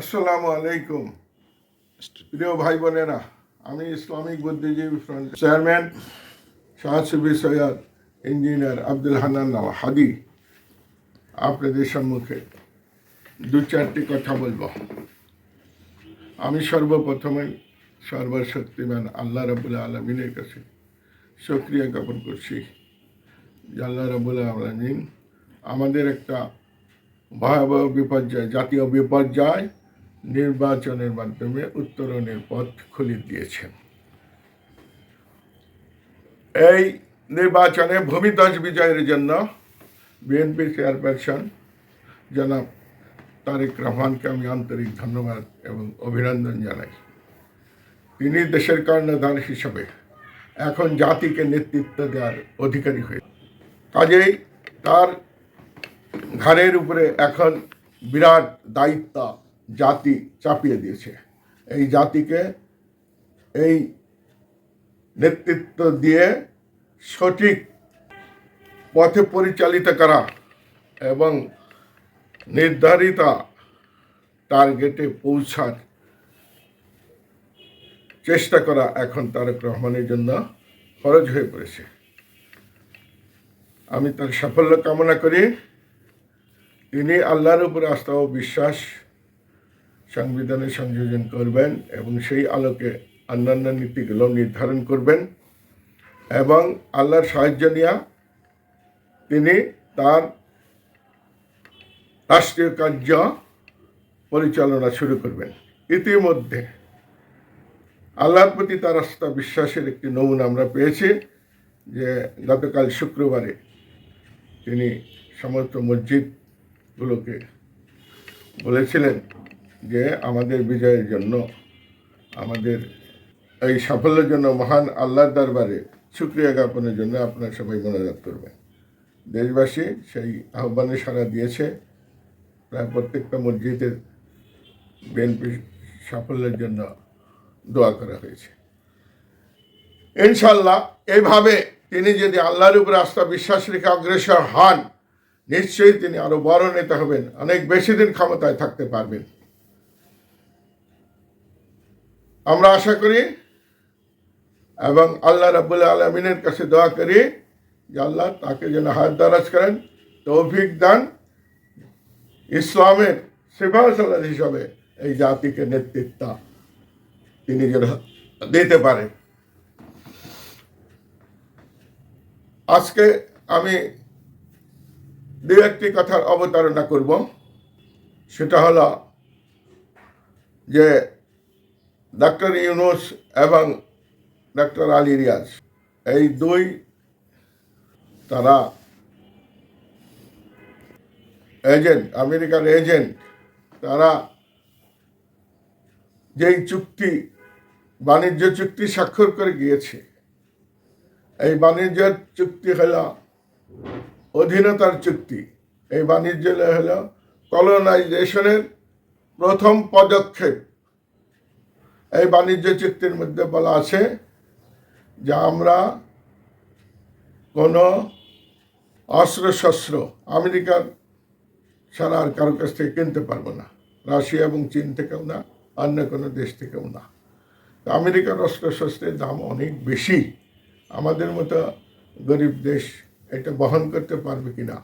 আসসালামু আলাইকুম। প্রিয় ভাই বোনেরা আমি ইসলামিক বুদ্ধিজীবী ফ্রন্ট চেয়ারম্যান শাহসুবি সৈয়দ ইঞ্জিনিয়ার আব্দুল হান্নান আল হাদি আপনাদের সম্মুখে দু চারটি কথা বলব। আমি সর্বপ্রথমে সর্বশক্তিমান আল্লাহ রবুল আলমিনের কাছে সক্রিয় জ্ঞাপন করছি যে আল্লাহ রবুল আলমিন আমাদের একটা ভয়াবহ বিপর্যয়, জাতীয় বিপর্যয় নির্বাচনের মাধ্যমে উত্তরণের পথ খুলে দিয়েছেন। এই নির্বাচনে ভূমিধ্বস বিজয়ের জন্য বিএনপি চেয়ারপারসন জনাব তারেক রহমানকে আমি আন্তরিক ধন্যবাদ এবং অভিনন্দন জানাই। তিনি দেশের কর্ণধার হিসাবে এখন জাতিকে নেতৃত্ব দেওয়ার অধিকারী হয়ে কাজেই তার ঘাড়ের উপরে এখন বিরাট দায়িত্ব জাতি চাপিয়ে দিয়েছে। এই জাতিকে এই নেতৃত্ব দিয়ে সঠিক পথে পরিচালিত করা এবং নির্ধারিত টার্গেটে পৌঁছার চেষ্টা করা এখন তারেক রহমানের জন্য খরচ হয়ে পড়েছে। আমি তার সাফল্য কামনা করি। তিনি আল্লাহর উপরে আস্থা ও বিশ্বাস সংবিধানে সংযোজন করবেন এবং সেই আলোকে অন্যান্য নীতিগুলো নির্ধারণ করবেন এবং আল্লাহর সাহায্য নিয়ে তিনি তার রাষ্ট্রীয় কার্য পরিচালনা শুরু করবেন। ইতিমধ্যে আল্লাহর প্রতি তার আস্থা বিশ্বাসের একটি নমুনা আমরা পেয়েছি যে গতকাল শুক্রবারে তিনি সমস্ত মসজিদগুলোকে বলেছিলেন যে আমাদের বিজয়ের জন্য, আমাদের এই সাফল্যের জন্য মহান আল্লাহর দরবারে শুক্রিয়া জ্ঞাপনের জন্য আপনারা সবাই মনোজাত করবেন। দেশবাসী সেই আহ্বানে সাড়া দিয়েছে, প্রায় প্রত্যেকটা মসজিদের বিএনপি সাফল্যের জন্য দোয়া করা হয়েছে। ইনশাল্লাহ এইভাবে তিনি যদি আল্লাহর উপরে আস্থা বিশ্বাস রেখে অগ্রসর হন, নিশ্চয়ই তিনি আরও বড় নেতা হবেন, অনেক বেশি দিন ক্ষমতায় থাকতে পারবেন। আমরা আশা করি এবং আল্লাহ রাবুল আলমিনের কাছে দোয়া করি যে আল্লাহ তাকে যেন হাত দারাজ করেন, তৌফিক দান, ইসলামের সেবা সালাদ হিসাবে এই জাতিকে নেতৃত্ব তিনি যেন দিতে পারেন আজকে আমি দু একটি কথার অবতারণা করব। সেটা হলো যে ডাক্তার ইউনুস এবং ডাক্তার আলী রিয়াজ, এই দুই তারা এজেন্ট, আমেরিকার এজেন্ট, তারা যেই চুক্তি, বাণিজ্য চুক্তি স্বাক্ষর করে গিয়েছে, এই বাণিজ্য চুক্তি হল অধীনতার চুক্তি। এই বাণিজ্য হল কলোনাইজেশনের প্রথম পদক্ষেপ। এই বাণিজ্য চুক্তির মধ্যে বলা আছে যে আমরা কোনো অস্ত্র শস্ত্র আমেরিকার ছাড়া আর কারোর কাছ থেকে কিনতে পারব না। রাশিয়া এবং চীন থেকেও না, অন্য কোনো দেশ থেকেও না। আমেরিকার অস্ত্র শস্ত্রের দাম অনেক বেশি। আমাদের মতো গরিব দেশ এটা বহন করতে পারবে কি না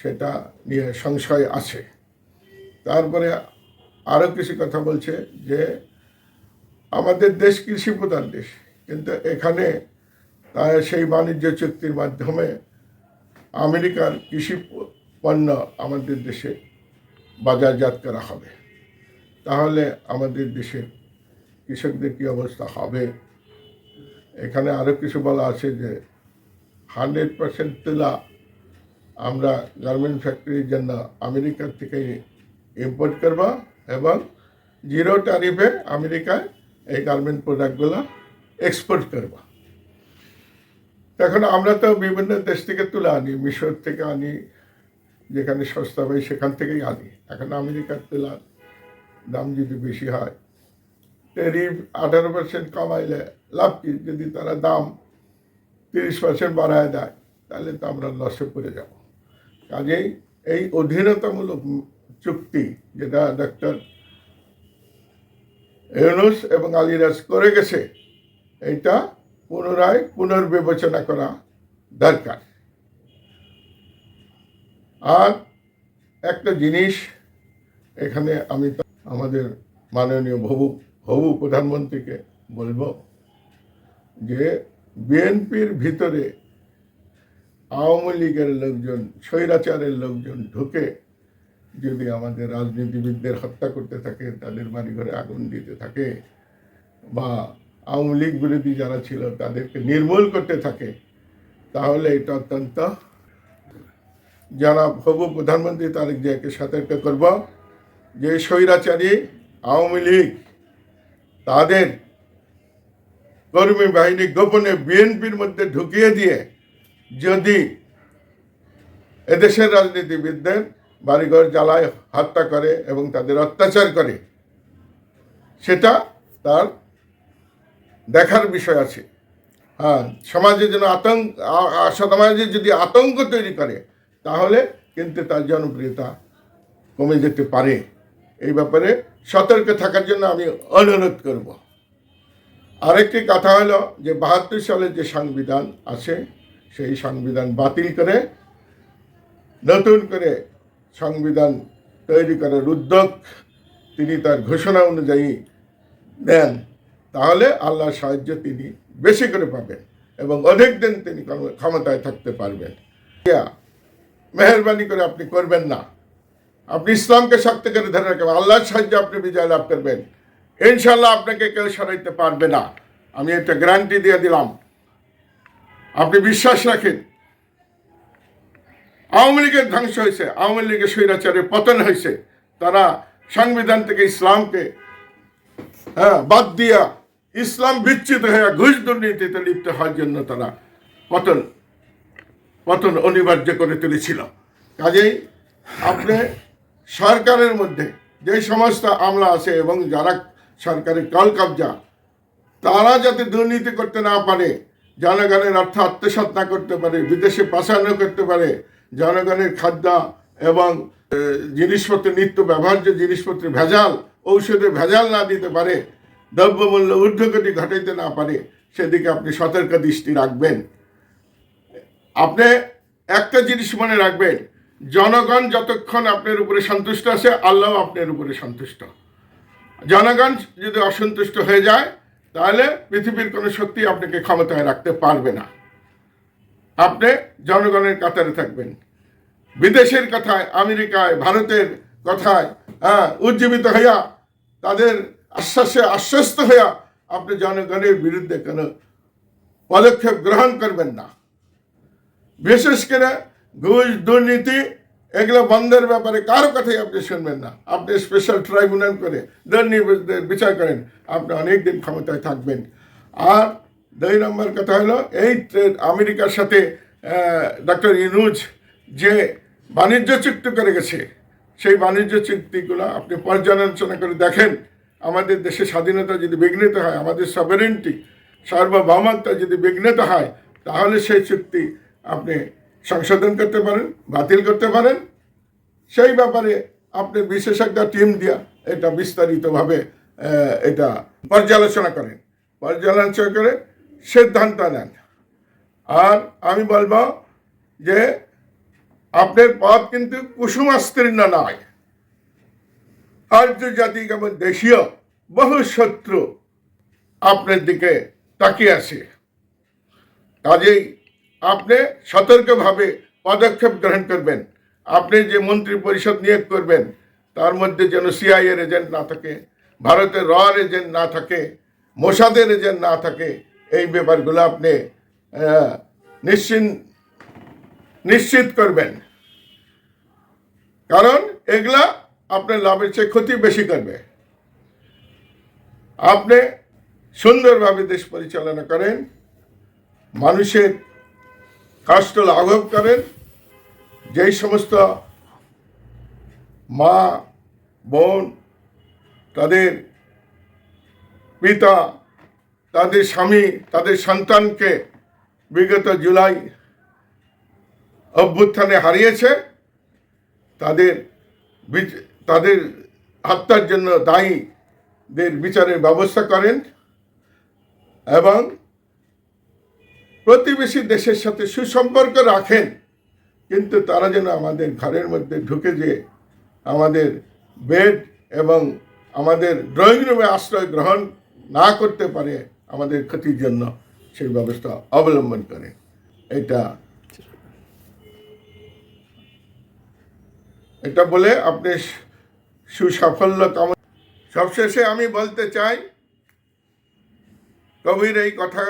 সেটা নিয়ে সংশয় আছে। তারপরে আরও কিছু কথা বলছে যে আমাদের দেশ কৃষি প্রধান দেশ। কিন্তু এখানে সেই বাণিজ্য চুক্তির মাধ্যমে আমেরিকার কৃষি পণ্য আমাদের দেশে বাজারজাত করা হবে। তাহলে আমাদের দেশে কৃষকদের কী অবস্থা হবে? এখানে আরও কিছু বলা আছে যে হান্ড্রেড পার্সেন্ট তুলা আমরা গার্মেন্ট ফ্যাক্টরির জন্য আমেরিকার থেকে ইম্পোর্ট করব এবং জিরো ট্যারিফে আমেরিকায় এই গার্মেন্ট প্রোডাক্টগুলো এক্সপোর্ট করব। এখন আমরা তো বিভিন্ন দেশ থেকে তুলে আনি, মিশর থেকে আনি, যেখানে সস্তা পাই সেখান থেকেই আনি। এখন আমেরিকার তুলার দাম যদি বেশি হয় টেরিফ আঠারো পার্সেন্ট কমাইলে লাভ কি? যদি তারা দাম তিরিশ পার্সেন্ট বাড়ায় দেয়, তাহলে তো আমরা লসে পড়ে যাব। কাজেই এই অধীনতামূলক চুক্তি, যেটা ডক্টর ইউনুস এবং আলিরাজ করে গেছে। এটা পুনরায় পুনর্বিবেচনা করা দরকার। আর একটা জিনিস এখানে আমি আমাদের মাননীয় হবু হবু প্রধানমন্ত্রীকে বলব যে বিএনপির ভিতরে আওয়ামী লীগের লোকজন, স্বৈরাচারের লোকজন ঢুকে যদি আমাদের রাজনীতিবিদদের হত্যা করতে থাকে, তাদের বাড়িঘরে আগুন দিতে থাকে, বা আওয়ামী লীগ বিরোধী যারা ছিল তাদেরকে নির্মূল করতে থাকে, তাহলে এটা অত্যন্ত যারা হবু প্রধানমন্ত্রী তারেক জিয়াকে সতর্ক করব যে স্বৈরাচারী আওয়ামী লীগ, তাদের কর্মী বাহিনী গোপনে বিএনপির মধ্যে ঢুকিয়ে দিয়ে যদি এদেশের রাজনীতিবিদদের বাড়িঘর জ্বালায়, হত্যা করে এবং তাদের অত্যাচার করে, সেটা তার দেখার বিষয় আছে। হ্যাঁ সমাজে যেন আতঙ্ক সমাজে যদি আতঙ্ক তৈরি করে, তাহলে কিন্তু তার জনপ্রিয়তা কমে যেতে পারে। এই ব্যাপারে সতর্ক থাকার জন্য আমি অনুরোধ করব। আরেকটি কথা হলো যে, বাহাত্তর সালের যে সংবিধান আছে সেই সংবিধান বাতিল করে নতুন করে সংবিধান তৈরি করার উদ্যোগ তিনি তার ঘোষণা অনুযায়ী দেন তাহলে আল্লাহর সাহায্য তিনি বেশি করে পাবেন এবং অধিক দিন তিনি ক্ষমতায় থাকতে পারবেন। মেহরবানি করে আপনি করবেন না। আপনি ইসলামকে শক্ত করে ধরে রাখবেন, আল্লাহর সাহায্যে আপনি বিজয় লাভ করবেন। ইনশাল্লাহ আপনাকে কেউ সরাইতে পারবে না। আমি একটা গ্যারান্টি দিয়ে দিলাম। আপনি বিশ্বাস রাখেন আওয়ামী লীগের ধ্বংস হয়েছে, আওয়ামী লীগের স্বৈরাচারের পতন হয়েছে। তারা সংবিধান থেকে ইসলামকে হ্যাঁ বাদ দিয়া ইসলাম বিচ্ছিত হয়ে ঘুষ দুর্নীতিতে লিপ্ত হওয়ার জন্য তারা পতন পতন অনিবার্য করে তুলেছিল। কাজেই আপনি সরকারের মধ্যে যে সমস্ত আমলা আছে এবং যারা সরকারের কল কবজা, তারা যাতে দুর্নীতি করতে না পারে, জনগণের অর্থ আত্মসাৎ না করতে পারে, বিদেশে পাচানো করতে পারে জনগণের খাদ্য এবং জিনিসপত্র, নিত্য ব্যবহার্য জিনিসপত্রে ভেজাল, ঔষধে ভেজাল না দিতে পারে, দ্রব্যমূল্য ঊর্ধ্বগতি ঘটাইতে না পারে, সেদিকে আপনি সতর্ক দৃষ্টি রাখবেন। আপনি একটা জিনিস মনে রাখবেন, জনগণ যতক্ষণ আপনার উপরে সন্তুষ্ট আছে, আল্লাহ আপনার উপরে সন্তুষ্ট। জনগণ যদি অসন্তুষ্ট হয়ে যায়, তাহলে পৃথিবীর কোনো শক্তি আপনাকে ক্ষমতায় রাখতে পারবে না। আপনি জনগণের কাতারে থাকবেন। বিদেশের কথায়, আমেরিকায়, ভারতের কথায় হ্যাঁ উজ্জীবিত হইয়া, তাদের আশ্বাসে আশ্বস্ত হইয়া আপনি জনগণের বিরুদ্ধে কোনো পদক্ষেপ গ্রহণ করবেন না। বিশেষ করে ঘুষ, দুর্নীতি, এগুলো বন্ধের ব্যাপারে কারও কথাই আপনি শুনবেন না। আপনি স্পেশাল ট্রাইব্যুনাল করে দুর্নীতিদের বিচার করেন। আপনি অনেক দিন ক্ষমতায় থাকবেন। আর দুই নম্বর কথা হলো, এই আমেরিকার সাথে ডক্টর ইনুজ যে বাণিজ্য চুক্তি করে গেছে, সেই বাণিজ্য চুক্তিগুলো আপনি পর্যালোচনা করে দেখেন। আমাদের দেশে স্বাধীনতা যদি বিঘ্নিত হয়, আমাদের সভারেন্টি সার্বভৌমত্ব যদি বিঘ্নিত হয়, তাহলে সেই চুক্তি আপনি সংশোধন করতে পারেন, বাতিল করতে পারেন। সেই ব্যাপারে আপনি বিশেষজ্ঞ টিম দিয়া এটা বিস্তারিতভাবে এটা পর্যালোচনা করেন। পর্যালোচনা করে সিদ্ধান্ত নেন। আর আমি বলব যে আপনার পথ কিন্তু কুসুমাস্তীর্ণ নয়। আর্যজাতি কেমন দেশীয়, বহু শত্রু আপনার দিকে তাকিয়ে আছে। কাজেই আপনি সতর্কভাবে পদক্ষেপ গ্রহণ করবেন। আপনি যে মন্ত্রী পরিষদ নিয়োগ করবেন, তার মধ্যে যেন সিআইএর এজেন্ট না থাকে, ভারতের রর এজেন্ট না থাকে, মোসাদের এজেন্ট না থাকে এই ব্যাপারগুলো আপনি আহ, নিশ্চিন্ত নিশ্চিত করবেন। কারণ এগুলা আপনার লাভের চেয়ে ক্ষতি বেশি করবে। আপনি সুন্দরভাবে দেশ পরিচালনা করেন মানুষের কষ্ট লাঘব করেন যেই সমস্ত মা বোন তাদের পিতা তাদের স্বামী, তাদের সন্তানকে বিগত জুলাই অভ্যুত্থানে হারিয়েছে। তাদের তাদের হত্যার জন্য দায়ী দের বিচারের ব্যবস্থা করেন এবং প্রতিবেশী দেশের সাথে সুসম্পর্ক রাখেন। কিন্তু তারা যেন আমাদের ঘরের মধ্যে ঢুকে যে আমাদের বেড এবং আমাদের ড্রয়িং রুমে আশ্রয় গ্রহণ না করতে পারে আমাদের ক্ষতির জন্য সেই ব্যবস্থা অবলম্বন করে। এটা এটা বলে আপনি সুসাফল্য কাম সবশেষে আমি বলতে চাই, কবির এই কথা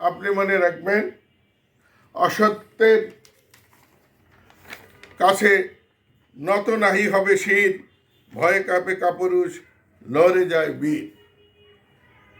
আপনি মনে রাখবেন, অসত্যের কাছে নত নাহি হবে শীত ভয়ে কাঁপে কাপুরুষ, লড়ে যায় বীর।